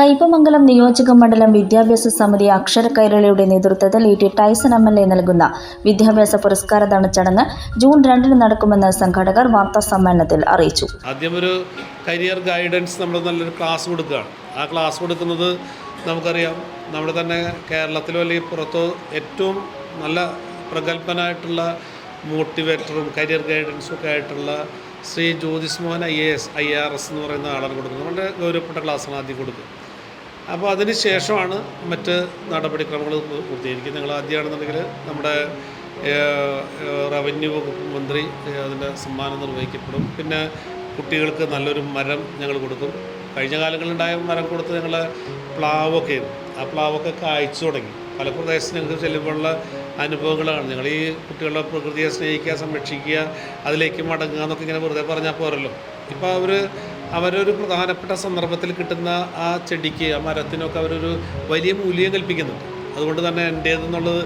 കയ്പമംഗലം നിയോജക മണ്ഡലം വിദ്യാഭ്യാസ സമിതി അക്ഷര കൈരളിയുടെ നേതൃത്വത്തിൽ E T Tyson M L A നൽകുന്ന വിദ്യാഭ്യാസ പുരസ്കാരദാന ചടങ്ങ് ജൂൺ രണ്ടിന് നടക്കുമെന്ന് സംഘാടകർ വാർത്താ സമ്മേളനത്തിൽ അറിയിച്ചു. ആദ്യം ഒരു കരിയർ ഗൈഡൻസ് നമ്മൾ നല്ലൊരു ക്ലാസ് കൊടുക്കുകയാണ്. ആ ക്ലാസ് കൊടുക്കുന്നത് നമുക്കറിയാം നമ്മുടെ തന്നെ കേരളത്തിലോ അല്ലെങ്കിൽ പുറത്തോ ഏറ്റവും നല്ല പ്രഗത്ഭനായിട്ടുള്ള മോട്ടിവേറ്ററും കരിയർ ഗൈഡൻസും ഒക്കെ ആയിട്ടുള്ള Shri Jyothis Mohan I A S I R S എന്ന് പറയുന്ന ആളാണ് കൊടുക്കുന്നത്. വളരെ ഗൗരവപ്പെട്ട ക്ലാസ്സാണ് ആദ്യം കൊടുക്കുക അപ്പോൾ അതിന് ശേഷമാണ് മറ്റ് നടപടിക്രമങ്ങൾ പൂർത്തീകരിക്കുന്നത്. നിങ്ങൾ ആദ്യമാണെന്നുണ്ടെങ്കിൽ നമ്മുടെ റവന്യൂ വകുപ്പ് മന്ത്രി അതിന്റെ സമ്മാനം നിർവഹിക്കപ്പെടും. പിന്നെ കുട്ടികൾക്ക് നല്ലൊരു മരം ഞങ്ങൾ കൊടുക്കും. കഴിഞ്ഞ കാലങ്ങളിലുണ്ടായ മരം കൊടുത്ത് ഞങ്ങൾ പ്ലാവൊക്കെ ആ പ്ലാവൊക്കെ കായ്ച്ചു തുടങ്ങി. പല പ്രദേശത്ത് ഞങ്ങൾക്ക് ചെല്ലുമ്പോഴുള്ള അനുഭവങ്ങളാണ്. ഞങ്ങൾ ഈ കുട്ടികളുടെ പ്രകൃതിയെ സ്നേഹിക്കുക സംരക്ഷിക്കുക അതിലേക്ക് മടങ്ങുക എന്നൊക്കെ ഇങ്ങനെ വെറുതെ പറഞ്ഞാൽ പോരല്ലോ. ഇപ്പോൾ അവർ അവരൊരു പ്രധാനപ്പെട്ട സന്ദർഭത്തിൽ കിട്ടുന്ന ആ ചെടിക്ക് ആ മരത്തിനൊക്കെ അവരൊരു വലിയ മൂല്യം കൽപ്പിക്കുന്നുണ്ട്. അതുകൊണ്ട് തന്നെ എന്റേതെന്നുള്ളത്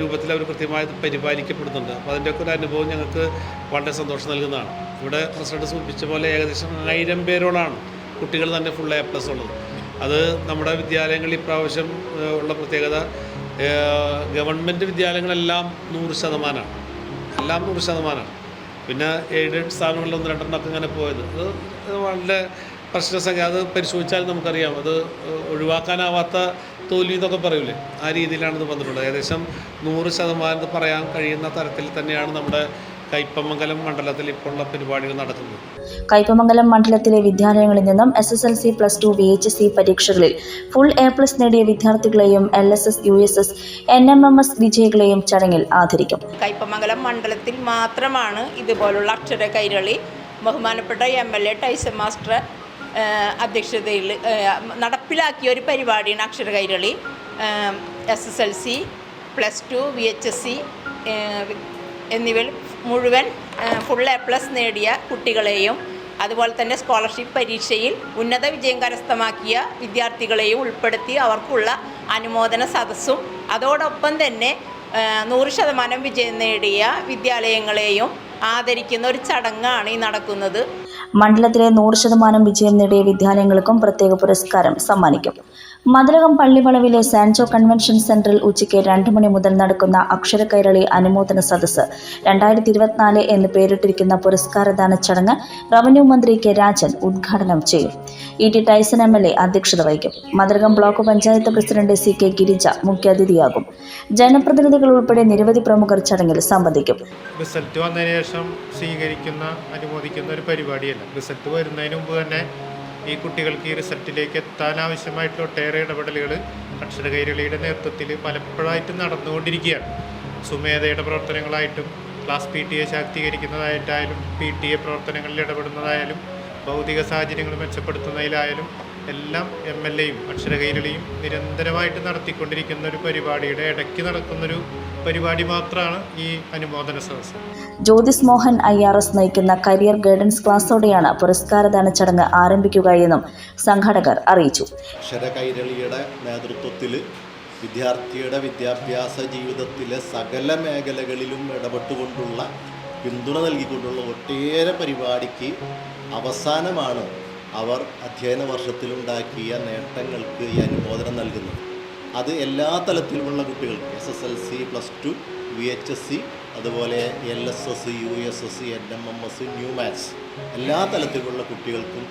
രൂപത്തിൽ അവർ കൃത്യമായി പരിപാലിക്കപ്പെടുന്നുണ്ട്. അപ്പോൾ അതിന്റെയൊക്കെ ഒരു അനുഭവം ഞങ്ങൾക്ക് വളരെ സന്തോഷം നൽകുന്നതാണ്. ഇവിടെ പ്രസിഡന്റ് സൂചിപ്പിച്ച പോലെ ഏകദേശം ആയിരം പേരോളാണ് കുട്ടികൾ തന്നെ ഫുൾ എ പ്ലസ് ഉള്ളത്. അത് നമ്മുടെ വിദ്യാലയങ്ങളിൽ ഇപ്രാവശ്യം ഉള്ള പ്രത്യേകത ഗവൺമെന്റ് വിദ്യാലയങ്ങളെല്ലാം നൂറ് ശതമാനമാണ് എല്ലാം നൂറ് ശതമാനമാണ് പിന്നെ എയ്ഡഡ് സ്ഥാപനങ്ങളിൽ ഒന്ന് രണ്ടെണ്ണമൊക്കെ ഇങ്ങനെ പോയത്. അത് വളരെ പ്രശ്നസംഖ്യ അത് പരിശോധിച്ചാൽ നമുക്കറിയാം. അത് ഒഴിവാക്കാനാവാത്ത തോൽവി എന്നൊക്കെ പറയൂലേ? ആ രീതിയിലാണ് ഇത് വന്നിട്ടുള്ളത്. ഏകദേശം നൂറ് ശതമാനം പറയാൻ കഴിയുന്ന തരത്തിൽ തന്നെയാണ് നമ്മുടെ കയ്പമംഗലം മണ്ഡലത്തിൽ ഇപ്പോൾ ഉള്ള പരിപാടികൾ നടക്കുന്നത് കൈപ്പമംഗലം മണ്ഡലത്തിലെ വിദ്യാലയങ്ങളിൽ നിന്നും S S L C plus two V H C പരീക്ഷകളിൽ ഫുൾ എ പ്ലസ് നേടിയ വിദ്യാർത്ഥികളെയും L S S U S S N M M S വിജയികളെയും ചടങ്ങിൽ ആദരിക്കും. കൈപ്പമംഗലം മണ്ഡലത്തിൽ മാത്രമാണ് ഇതുപോലുള്ള അക്ഷര കൈരളി ബഹുമാനപ്പെട്ട M L A Tyson master അധ്യക്ഷതയിൽ നടപ്പിലാക്കിയ ഒരു പരിപാടിയാണ് Akshara Kairali. S S L C plus two V H S C എന്നിവയിൽ മുഴുവൻ ഫുൾ എ പ്ലസ് നേടിയ കുട്ടികളെയും അതുപോലെ തന്നെ സ്കോളർഷിപ്പ് പരീക്ഷയിൽ ഉന്നത വിജയം കരസ്ഥമാക്കിയ വിദ്യാർത്ഥികളെയും ഉൾപ്പെടുത്തി അവർക്കുള്ള അനുമോദന സദസ്സും അതോടൊപ്പം തന്നെ നൂറ് ശതമാനം വിജയം നേടിയ വിദ്യാലയങ്ങളെയും ആദരിക്കുന്ന ഒരു ചടങ്ങാണ് ഈ നടക്കുന്നത്. മണ്ഡലത്തിലെ നൂറ് ശതമാനം വിജയം നേടിയ വിദ്യാലയങ്ങൾക്കും പ്രത്യേക പുരസ്കാരം സമ്മാനിക്കും. മതിലകം പള്ളിവളവിലെ സാൻജോ കൺവെൻഷൻ സെന്ററിൽ ഉച്ചയ്ക്ക് രണ്ട് മണി മുതൽ നടക്കുന്ന അക്ഷര കൈരളി അനുമോദന സദസ് രണ്ടായിരത്തി ഇരുപത്തിനാല് എന്ന് പേരിട്ടിരിക്കുന്ന പുരസ്കാരദാന ചടങ്ങ് റവന്യൂ മന്ത്രി കെ രാജൻ ഉദ്ഘാടനം ചെയ്യും. E T Tyson M L A അധ്യക്ഷത വഹിക്കും. Mathilakam block panchayat president C K Girija മുഖ്യാതിഥിയാകും. ജനപ്രതിനിധികൾ ഉൾപ്പെടെ നിരവധി പ്രമുഖർ ചടങ്ങിൽ സംബന്ധിക്കും. റിസൾട്ട് വന്നതിന് ശേഷം സ്വീകരിക്കുന്ന അനുമോദിക്കുന്ന ഒരു പരിപാടിയല്ല. റിസൾട്ട് വരുന്നതിന് മുമ്പ് തന്നെ ഈ കുട്ടികൾക്ക് ഈ റിസൾട്ടിലേക്ക് എത്താൻ ആവശ്യമായിട്ടുള്ള ഒട്ടേറെ ഇടപെടലുകൾ അക്ഷര കൈരളിയുടെ നേതൃത്വത്തിൽ പലപ്പോഴായിട്ട് നടന്നുകൊണ്ടിരിക്കുകയാണ്. സുമേധയുടെ പ്രവർത്തനങ്ങളായിട്ടും ക്ലാസ് പി ടി എ ശാക്തീകരിക്കുന്നതായിട്ടായാലും പി ടി എ പ്രവർത്തനങ്ങളിൽ ഇടപെടുന്നതായാലും ഭൗതിക സാഹചര്യങ്ങൾ മെച്ചപ്പെടുത്തുന്നതിലായാലും എല്ലാം എം എൽ എയും അക്ഷരകൈരളിയും നിരന്തരമായിട്ട് നടത്തിക്കൊണ്ടിരിക്കുന്ന ഒരു പരിപാടിയുടെ ഇടയ്ക്ക് നടക്കുന്നൊരു പരിപാടി മാത്രമാണ് ഈ അനുമോദന സദസ് Jyothis Mohan I R S നയിക്കുന്ന കരിയർ ഗൈഡൻസ് ക്ലാസ്സോടെയാണ് പുരസ്കാരദാന ചടങ്ങ് ആരംഭിക്കുക എന്നും സംഘാടകർ അറിയിച്ചു. അക്ഷരകൈരളിയുടെ നേതൃത്വത്തിൽ വിദ്യാർത്ഥിയുടെ വിദ്യാഭ്യാസ ജീവിതത്തിലെ സകല മേഖലകളിലും ഇടപെട്ടുകൊണ്ടുള്ള പിന്തുണ നൽകിക്കൊണ്ടുള്ള ഒട്ടേറെ പരിപാടിക്ക് അവസാനമാണ് അവർ അധ്യയന വർഷത്തിലുണ്ടാക്കിയ നേട്ടങ്ങൾക്ക് ഈ അനുമോദനം നൽകുന്നു. അത് എല്ലാ തലത്തിലുമുള്ള കുട്ടികൾക്ക് S S L C plus two V H S C അതുപോലെ L S S U S S C N M M S new maths എല്ലാ തലത്തിലുള്ള കുട്ടികൾക്കും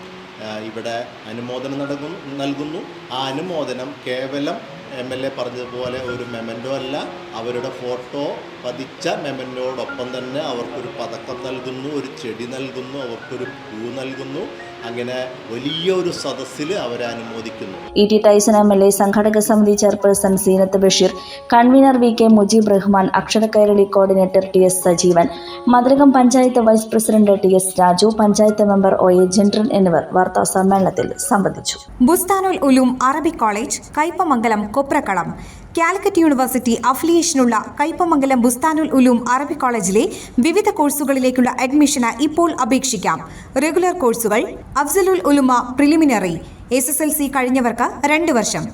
ഇവിടെ അനുമോദനം നടക്കുന്നു നൽകുന്നു. ആ അനുമോദനം കേവലം എം എൽ എ പറഞ്ഞതുപോലെ ഒരു മെമന്റോ അല്ല. അവരുടെ ഫോട്ടോ പതിച്ച മെമന്റോടൊപ്പം തന്നെ അവർക്കൊരു പതക്കം നൽകുന്നു ഒരു ചെടി നൽകുന്നു അവർക്കൊരു പൂ നൽകുന്നു. അങ്ങനെ വലിയൊരു സദസ്സിൽ അവരെ അനുമോദിക്കുന്നു. E T Tyson M L A സംഘാടക സമിതി chairperson Zeenath Basheer convener V K Mujeeb Rahman Akshara Kairali coordinator T S Sajeevan Madhurakam panchayat vice president T S Raju panchayat member O A Jentran എന്നിവർ വാർത്താ സമ്മേളനത്തിൽ സംബന്ധിച്ചു. Busthanul Uloom Arabic college Kaipamangalam Koprakkalam. Calicut university അഫിലിയേഷനുള്ള Kaipamangalam Bustanul Uloom അറബി കോളേജിലെ വിവിധ കോഴ്സുകളിലേക്കുള്ള അഡ്മിഷന് ഇപ്പോൾ അപേക്ഷിക്കാം. റെഗുലർ കോഴ്സുകൾ Afzalul Ulama preliminary S S L C കഴിഞ്ഞവർക്ക് രണ്ട് വർഷം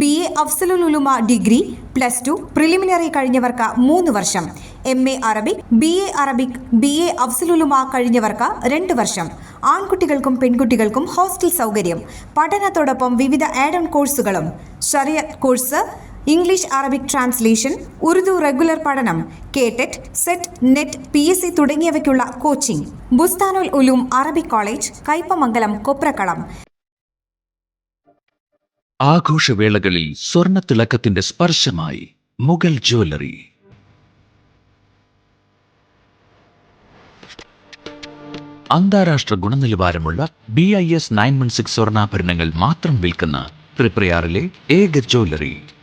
B A Afzalul Ulama degree plus two preliminary കഴിഞ്ഞവർക്ക് മൂന്ന് വർഷം M A Arabic B A Arabic B A Afzalululama കഴിഞ്ഞവർക്ക് രണ്ട് വർഷം. ആൺകുട്ടികൾക്കും പെൺകുട്ടികൾക്കും ഹോസ്റ്റൽ സൗകര്യം. പഠനത്തോടൊപ്പം വിവിധ ആഡ് കോഴ്സുകളും ഷറിയ course English Arabic translation Urdu regular പഠനം KTET set net P S C തുടങ്ങിയവയ്ക്കുള്ള coaching. Busthanul Uloom Arabic college Kaipamangalam Koprakkalam. ആഘോഷവേളകളിൽ സ്വർണത്തിളക്കത്തിന്റെ സ്പർശമായി മുഗൾ ജ്വല്ലറി. അന്താരാഷ്ട്ര ഗുണനിലവാരമുള്ള B I S nine one six സ്വർണാഭരണങ്ങൾ മാത്രം വിൽക്കുന്ന ത്രിപ്രയാറിലെ ഏക ജ്വല്ലറി.